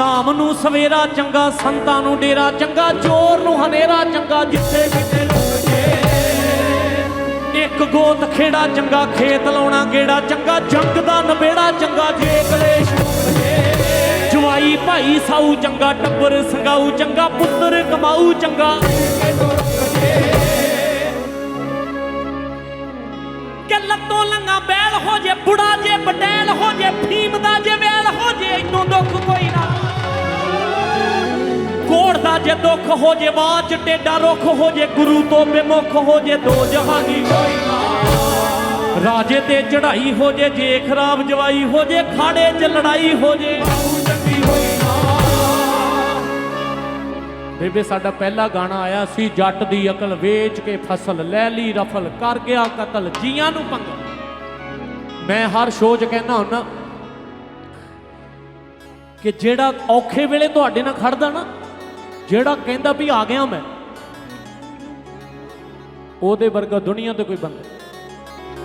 ਨਾਮ ਨੂੰ ਸਵੇਰਾ ਚੰਗਾ, ਸੰਤਾਂ ਨੂੰ ਡੇਰਾ ਚੰਗਾ ਚੋਰ ਨੂੰ ਹਨੇਰਾ ਚੰਗਾ, ਜਿੱਥੇ ਕਿਤੇ ਲੁਕ ਜੇ। ਇੱਕ ਗੋਤ ਖੇੜਾ ਚੰਗਾ, ਖੇਤ ਲਾਉਣਾ ਗੇੜਾ ਚੰਗਾ, ਜੰਗ ਦਾ ਨਵੇੜਾ ਚੰਗਾ, ਜੇ ਕਲੇਸ਼ ਜਵਾਈ ਭਾਈ ਸਾਊ ਚੰਗਾ, ਟੱਬਰ ਸੰਗਾਊ ਚੰਗਾ, ਪੁੱਤਰ ਕਮਾਊ ਚੰਗਾ। ਕਿ ਲੱਤੋਂ ਲੰਗਾ ਬੈਲ ਹੋ ਜੇ, ਬੁੜਾ ਜੇ ਵੱਡੇ ਦਾ ਜੇ ਦੁੱਖ ਹੋ ਜੇ ਚ ਟੇਡਾ ਰੁੱਖ ਹੋ ਜੇ, ਗੁਰੂ ਤੋਂ ਬੇਮੁਖ ਹੋ ਜੇ, ਦੋ ਜਹਾਨੀ ਕੋਈ ਨਾ ਰਾਜੇ ਤੇ ਚੜਾਈ ਹੋ ਜੇ ਜੇ ਖਰਾਬ ਜਵਾਈ ਹੋ ਜੇ, ਖਾੜੇ 'ਚ ਲੜਾਈ ਹੋ ਜੇ। ਬੇਬੇ, ਸਾਡਾ ਪਹਿਲਾ ਗਾਣਾ ਆਇਆ ਸੀ, ਜੱਟ ਦੀ ਅਕਲ ਵੇਚ ਕੇ ਫਸਲ ਲੈ ਲਈ, ਰਫਲ ਕਰ ਗਿਆ ਕਤਲ, ਜੀਆਂ ਨੂੰ ਪੰਗਾ। ਮੈਂ ਹਰ ਸ਼ੋਅ 'ਚ ਕਹਿੰਦਾ ਹੁੰਨਾ ਕਿ ਜਿਹੜਾ ਔਖੇ ਵੇਲੇ ਤੁਹਾਡੇ ਨਾਲ ਖੜਦਾ ਨਾ ਜਿਹੜਾ ਕਹਿੰਦਾ ਵੀ ਆ ਗਿਆ ਮੈਂ ਉਹਦੇ ਵਰਗਾ ਦੁਨੀਆ ਤੇ ਕੋਈ ਬੰਦਾ